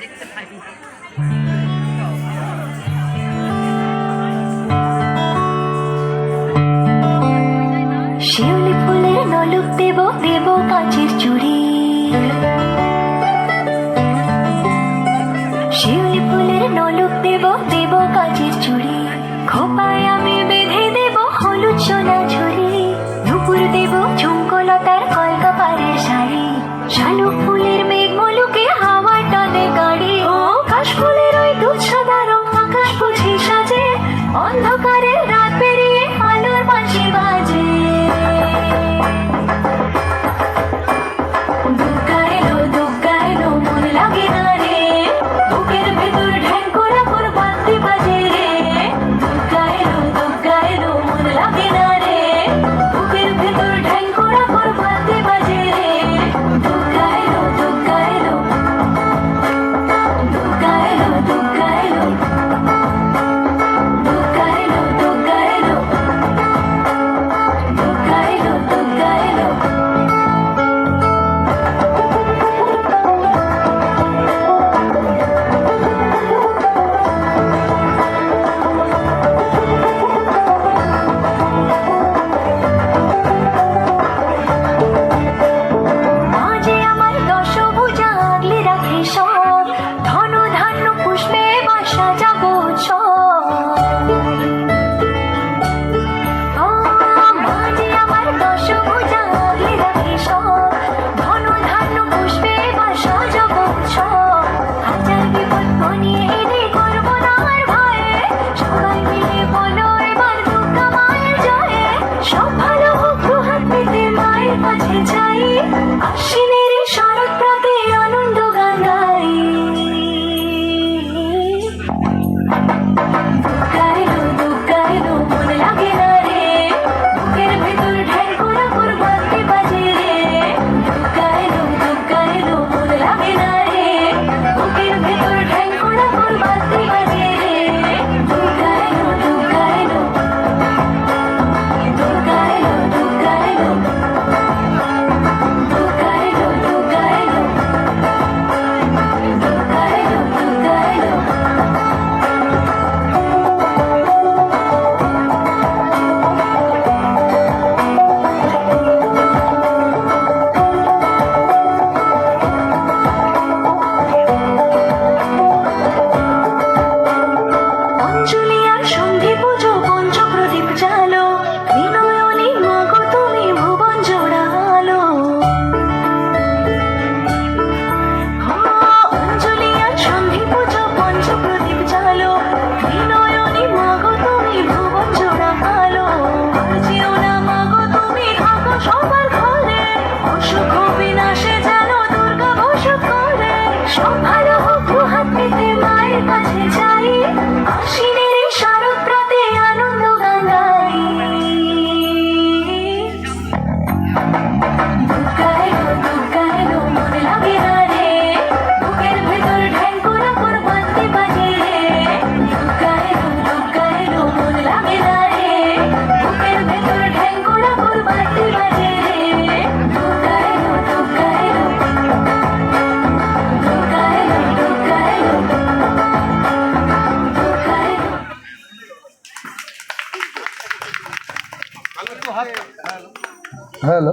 দেখতে শিউলি ফুলের নলুক দেব দেব কাচের চুড়ি। শিউলি ফুলের নলুক দেব দেব কাচের চুড়ি। খোপায় আমি বেঁধে দেব হলুদ সোনা ঝুড়ি। দুপুর দেব ঝুমকলতার কলকা পাড়ের শাড়ি। শালুক अंधकारे Oh, हेलो